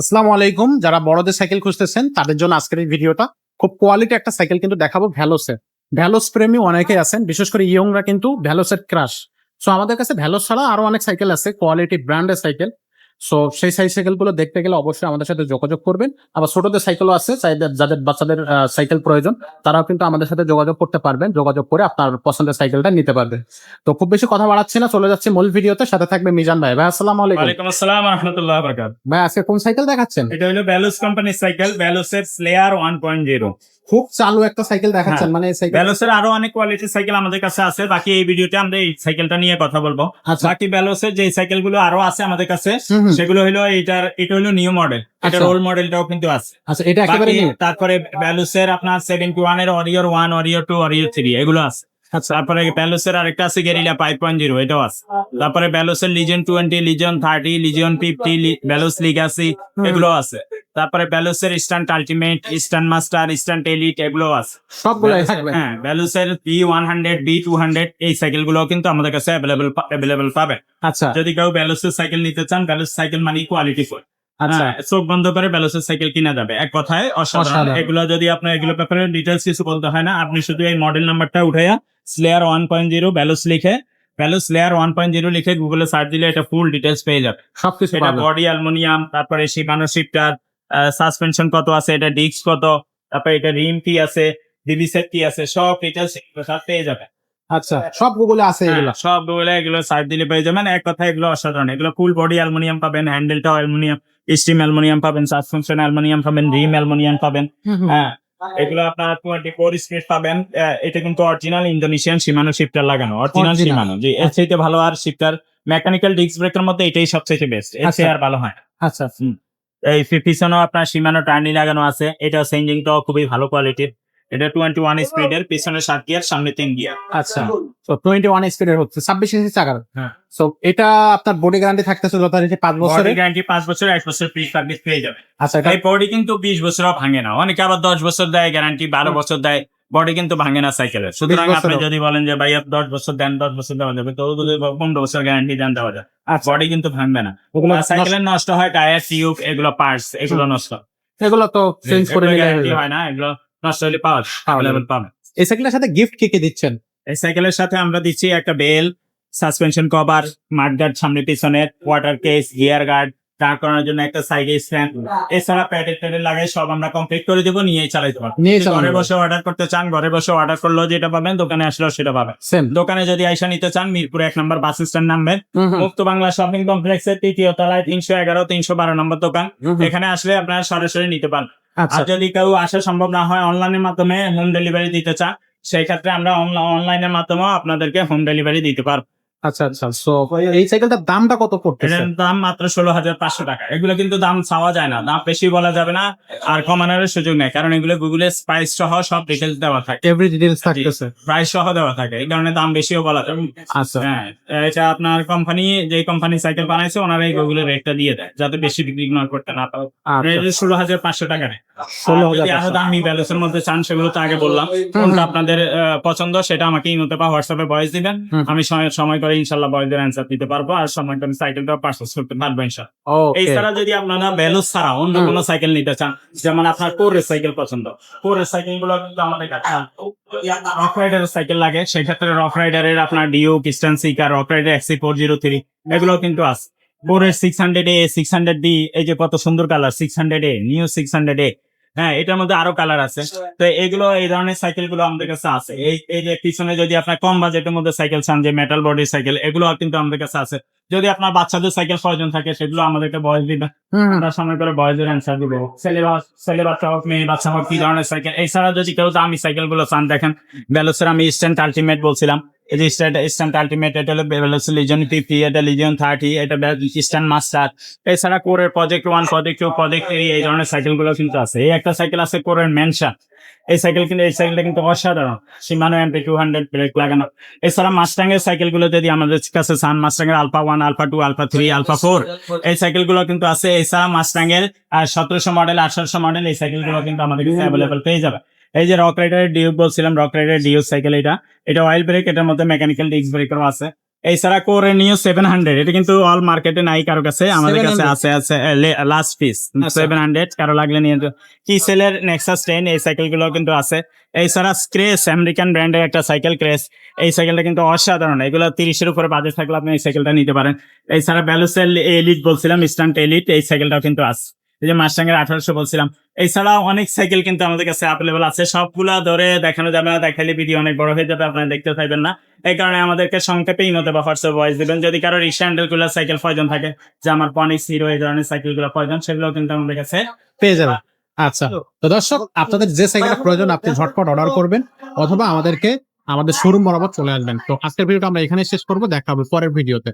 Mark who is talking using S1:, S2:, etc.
S1: আসসালামু আলাইকুম। যারা বড়দের সাইকেল খুঁজতেছেন, তাদের জন্য আজকের এই ভিডিওটা। খুব কোয়ালিটি একটা সাইকেল কিন্তু দেখাবো ভ্যালোসের ভ্যালোস প্রেমী অনেকেই আছেন, বিশেষ করে ইয়ংরা কিন্তু ভ্যালোসের ক্রাশ সো আমাদের কাছে ভ্যালোস ছাড়া আরও অনেক সাইকেল আছে কোয়ালিটি ব্র্যান্ডের সাইকেল। সো সেই সাই সাইকেলগুলো দেখতে গেলে অবশ্যই আমাদের সাথে যোগাযোগ করবেন। আবার ছোটদের সাইকেলও আছে যাদের বাচ্চাদের সাইকেল প্রয়োজন তারাও কিন্তু আমাদের সাথে যোগাযোগ করতে পারবেন যোগাযোগ করে আপনার পছন্দের সাইকেলটা নিতে পারবেন তো খুব বেশি কথা বাড়াচ্ছি না চলে যাচ্ছে মূল ভিডিওতে সাথে থাকবে মিজান ভাই। ভাই আসসালামু আলাইকুম।
S2: আসসালাম রহমতুল্লাহ বরকাত
S1: ভাই আজকে কোন সাইকেল দেখাচ্ছেন?
S2: এটা হলো ব্যালোস কোম্পানির সাইকেল ব্যালোসের স্লেয়ার ওয়ান পয়েন্ট জিরো
S1: খুব চালু একটা সাইকেল দেখাচ্ছেন
S2: হ্যাঁ।
S1: মানে
S2: ব্যালোসের আরও অনেক কোয়ালিটির সাইকেল আমাদের কাছে আছে। বাকি এই ভিডিওতে আমরা এই সাইকেলটা নিয়ে কথা বলব।
S1: আচ্ছা।
S2: বাকি ব্যালোসের যে সাইকেলগুলো আরও আছে আমাদের কাছে। সেগুলো হলো এটার এটা হলো নিউ মডেল এটার
S1: রোল
S2: ওল্ড মডেলটাও কিন্তু আছে।
S1: আচ্ছা এটা একেবারে
S2: তারপরে ব্যালোসের আপনার সেভেন্টি ওয়ানের warrior one warrior two warrior three এগুলো আছে।
S1: আচ্ছা
S2: তারপরে ব্যালোসের আরেকটা আছে গেরিলা ফাইভ পয়েন্ট জিরো এটাও আছে। তারপরে ব্যালোসের legion twenty legion thirty legion fifty Veloce legacy এগুলো আছে তারপরে ব্যালোসের eastern ultimate eastern master eastern টেলিট এগুলো আছে।
S1: সবগুলাই থাকবে।
S2: হ্যাঁ ব্যালোসের B one hundred B two hundred এই সাইকেলগুলো কিন্তু আমাদের কাছে অ্যাভেলেবল অ্যাভেলেবল পাবে
S1: আচ্ছা।
S2: যদি কেউ ব্যালোসের সাইকেল নিতে চান ব্যালোস সাইকেল মানে কোয়ালিটি ফুল
S1: আচ্ছা।
S2: হ্যাঁ, চোখ বন্ধ করে সাইকেল কিনা যাবে। এক কথায় অসাধারণ।
S1: অসাধারণ।
S2: এগুলো যদি আপনার এগুলো ব্যাপারে ডিটেলস কিছু বলতে হয় না আপনি শুধু এই মডেল নাম্বারটা উঠাইয়া স্লেয়ার ওয়ান পয়েন্ট জিরো লিখে লেয়ার ওয়ান পয়েন্ট জিরো লিখে গুগলে সার্চ দিলে এটা ফুল ডিটেলস পেয়ে যাবে।
S1: সবকিছু পাবে।
S2: বডি অ্যালুমিনিয়াম তারপরে শিবানো সাসপেনশন কত আছে এটা ডিস্ক কত তারপরে এটা রিম কি আছে ডিবি সেট কি আছে সব ডিটেলস পেয়ে যাবে।
S1: আচ্ছা সব গুগলে আছে এগুলো?
S2: হ্যাঁ, সবগুলো এগুলো সার্চ দিলে পেয়ে যাবেন। এক কথা এগুলো অসাধারণ। এগুলো ফুল বডি অ্যালুমিনিয়াম পাবেন হ্যান্ডেলটাও অ্যালুমিনিয়াম স্টিম অ্যালুমিনিয়াম পাবেন সাসপেনশন অ্যালুমিনিয়াম পাবেন রিম অ্যালুমিনিয়াম পাবেন। হ্যাঁ এগুলো আপনার টোয়েন্টি ফোর স্পিড পাবেন এটা কিন্তু অরিজিনাল ইন্দোনেশিয়ান সীমানো শিফটার লাগানো। অরিজিনাল। সীমানো জি এর চাইতে ভালো আর শিফটার মেকানিক্যাল ডিস্ক ব্রেকের মধ্যে এটাই সবচেয়ে বেস্ট এর
S1: আচ্ছা।
S2: চেয়ে আর ভালো হয়
S1: আচ্ছা।
S2: এই পিছনেও আপনার সীমানো টার্নি লাগানো আছে। এটা চেঞ্জিংটাও খুবই ভালো কোয়ালিটির এটা টোয়েন্টি ওয়ান স্পিডের পিছনে সাত গিয়ার সামনে তিন গিয়ার
S1: আচ্ছা। তো টোয়েন্টি ওয়ান স্পিডের হচ্ছে ছাব্বিশ ইঞ্চি চাকার
S2: হ্যাঁ।
S1: তো এটা আপনার বডি গ্যারান্টি থাকতেছে যথারীতি পাঁচ বছরের।
S2: গ্যারান্টি পাঁচ বছর এক বছর ফ্রি সার্ভিস পেয়ে যাবে।
S1: আচ্ছা
S2: এই বডি কিন্তু বিশ বছরও ভাঙে না। অনেকে আবার দশ বছর দেয় গ্যারান্টি বারো বছর দেয় বডি কিন্তু ভাঙে না সাইকেলের সুতরাং আপনি যদি বলেন যে ভাই দশ বছর দেন দশ বছর দেওয়া যাবে তো পনেরো বছর গ্যারান্টি দেন দেওয়া যায়
S1: আচ্ছা।
S2: বডি কিন্তু ভাঙবে না। সাইকেলের নষ্ট হয় টায়ার টিউব এগুলো পার্টস এগুলো নষ্ট।
S1: এগুলো তো চেঞ্জ করে
S2: গ্যারান্টি হয় না এগুলো নষ্ট হলে পাওয়া
S1: পাওয়া
S2: অ্যাভেলেবল পাবেন
S1: এই সাইকেলের সাথে গিফট কি কি দিচ্ছেন?
S2: এই সাইকেলের সাথে আমরা দিচ্ছি একটা বেল সাসপেনশন কভার মাঠগার্ড সামনে পিছনে ওয়াটার কেস গিয়ার গার্ড দাঁড় করানোর জন্য একটা সাইড স্ট্যান্ড এছাড়া প্যাডেল ট্যাডেল লাগাই সব আমরা কমপ্লিট করে দেবো নিয়েই চালাইতে পারব
S1: নিয়ে
S2: ঘরে বসে অর্ডার করতে চান ঘরে বসে অর্ডার করলেও যেটা পাবেন দোকানে আসলেও সেটা পাবেন। দোকানে যদি আইসা নিতে চান মিরপুর এক নম্বর বাস স্ট্যান্ড নামবেন মুক্ত বাংলা শপিং কমপ্লেক্সের তৃতীয় তলায় তিনশো এগারো তিনশো বারো নম্বর দোকান। এখানে আসলে আপনারা সরাসরি নিতে পারেন আর যদি কেউ আসা সম্ভব না হয় অনলাইনের মাধ্যমে হোম ডেলিভারি দিতে চান সেই ক্ষেত্রে আমরা অনলাইনের মাধ্যমেও আপনাদেরকে হোম ডেলিভারি দিতে পারব।
S1: আচ্ছা আচ্ছা। সো এই সাইকেলটার দামটা কত পড়তেছে?
S2: এটার দাম মাত্র ষোলো হাজার পাঁচশো টাকা। এগুলো কিন্তু দাম চাওয়া যায় না। দাম বেশি বলা যাবে না আর কমানোর সুযোগ নেই। কারণ এগুলো গুগলে প্রাইস সহ সব ডিটেলস দেওয়া থাকে।
S1: এভরি ডিটেলস থাকতেছে।
S2: প্রাইস সহ দেওয়া থাকে। এই কারণে দাম বেশিও বলা যাবে
S1: আচ্ছা।
S2: হ্যাঁ এটা আপনার কোম্পানি যে কোম্পানি সাইকেল বানাইছে ওনারা এই গুগলের রেটটা দিয়ে দেয়। যাতে বেশি বিক্রি না করতে না পারে।
S1: আচ্ছা।
S2: ষোলো হাজার পাঁচশো টাকা নেয়।
S1: ষোলো
S2: আর
S1: হাজার
S2: দামি ব্যালেন্সের মধ্যে চান সেগুলো তো আগে বললাম। কোনটা আপনাদের পছন্দ সেটা আমাকে ইমোতে বা হোয়াটসঅ্যাপে ভয়েস দিবেন। আমি সময়- করে ইনশাল্লাহ বয়েজের অ্যান্সার দিতে পারব আর করে সাইকেলটা পারচেস করতে পারব ইনশাল্লাহ এছাড়া যদি আপনারা ভ্যালুস ছাড়া অন্য কোনো সাইকেল নিতে চান যেমন আপনার কোরের সাইকেল পছন্দ কোরের সাইকেলগুলো কিন্তু আমাদের কাছে রক রাইডার সাইকেল লাগে সেই ক্ষেত্রে রক রাইডারের আপনার ডিও কিস্টান seeker rock rider এক্সি four zero three এগুলো কিন্তু আছে। কোরের six hundred A six hundred D এই যে কত সুন্দর colour six hundred A new six hundred A হ্যাঁ এটার মধ্যে আরও কালার আছে। তো এগুলো এই ধরনের সাইকেলগুলো আমাদের কাছে আছে। এই এই যে পিছনে যদি আপনার কম বাজেটের মধ্যে সাইকেল চান যে মেটাল বডি সাইকেল এগুলো কিন্তু আমাদের কাছে আছে। যদি আপনার বাচ্চাদের সাইকেল প্রয়োজন থাকে সেগুলো আমাদেরকে বয়স দিবেন আমরা সময় করে বয়সের অ্যান্সার দিব। ছেলে বা- ছেলে বাচ্চা হোক মেয়ে বাচ্চা হোক কি ধরনের সাইকেল এছাড়া যদি কেউ দামি সাইকেলগুলো চান দেখেন বেলোসের আমি স্ট্যান্ড আলটিমেট বলছিলাম। এই যে আলটিমেট এটা হলো লিজন ফিফটি এটা লিজন থার্টি এটা স্ট্যান্ড মাস্টার এছাড়া কোরের project one project two project three এই ধরনের সাইকেলগুলো কিন্তু আছে। এই একটা সাইকেল আছে কোরের মেনশন এই সাইকেল কিন্তু, এই সাইকেলটা কিন্তু অসাধারণ। Shimano MP two hundred brake লাগানো এছাড়া মাস্টাং এর সাইকেলগুলো যদি আমাদের কাছে চান মাস্টাং এর alpha one alpha two alpha three alpha four এই সাইকেলগুলো কিন্তু আছে। এছাড়া মাস্টাং এর সতেরোশো মডেল আঠারোশো মডেল এই সাইকেলগুলো কিন্তু আমাদের কাছে অ্যাভেলেবল পেয়ে যাবে। এই যে রক রাইডারের ডিউক বলছিলাম রক রাইডারের ডিউক সাইকেল এটা। এটা অয়েল ব্রেক এটার মধ্যে মেকানিক্যাল ডিস্ক ব্রেকারও আছে। এছাড়া কোরে নিও সেভেন হান্ড্রেড এটা কিন্তু অল মার্কেটে নাই কারও কাছে আমাদের কাছে আছে আছে লাস্ট পিস। সেভেন হান্ড্রেড কারও লাগলে নিয়ে কি সেলের নেক্সাস টেন এই সাইকেলগুলো কিন্তু আছে। এছাড়া ক্রেস আমেরিকান ব্র্যান্ডের একটা সাইকেল ক্রেস এই সাইকেলটা কিন্তু অসাধারণ। এগুলো তিরিশের উপরে বাজেট থাকলে আপনি এই সাইকেলটা নিতে পারেন। এছাড়া ব্যালুসেল এলিট বলছিলাম ইস্টার্ন এলিট এই সাইকেলটাও কিন্তু আছে। এই যে মাস্টাঙ্গের আঠারোশো বলছিলাম এছাড়াও অনেক সাইকেল কিন্তু আমাদের কাছে অ্যাভেলেবল আছে। সবগুলা ধরে দেখানো যাবে না দেখাইলে ভিডিও অনেক বড় হয়ে যাবে আপনারা দেখতে চাইবেন না। এই কারণে আমাদেরকে সংক্ষেপে ইনোতে বা হোয়াটসঅ্যাপ ভয়েস দিবেন। যদি কারও রিক্সা হ্যান্ডেলগুলো সাইকেল প্রয়োজন থাকে যে আমার পনিক্স হিরো এই ধরনের সাইকেলগুলো প্রয়োজন সেগুলো কিন্তু আমাদের কাছে
S1: পেয়ে যাবেন। আচ্ছা তো দর্শক আপনাদের যে সাইকেলটা প্রয়োজন আপনি ঝটপট অর্ডার করবেন অথবা আমাদেরকে আমাদের শোরুম বরাবর চলে আসবেন। তো আজকের ভিডিওটা আমরা এখানে শেষ করব দেখা হবে পরের ভিডিওতে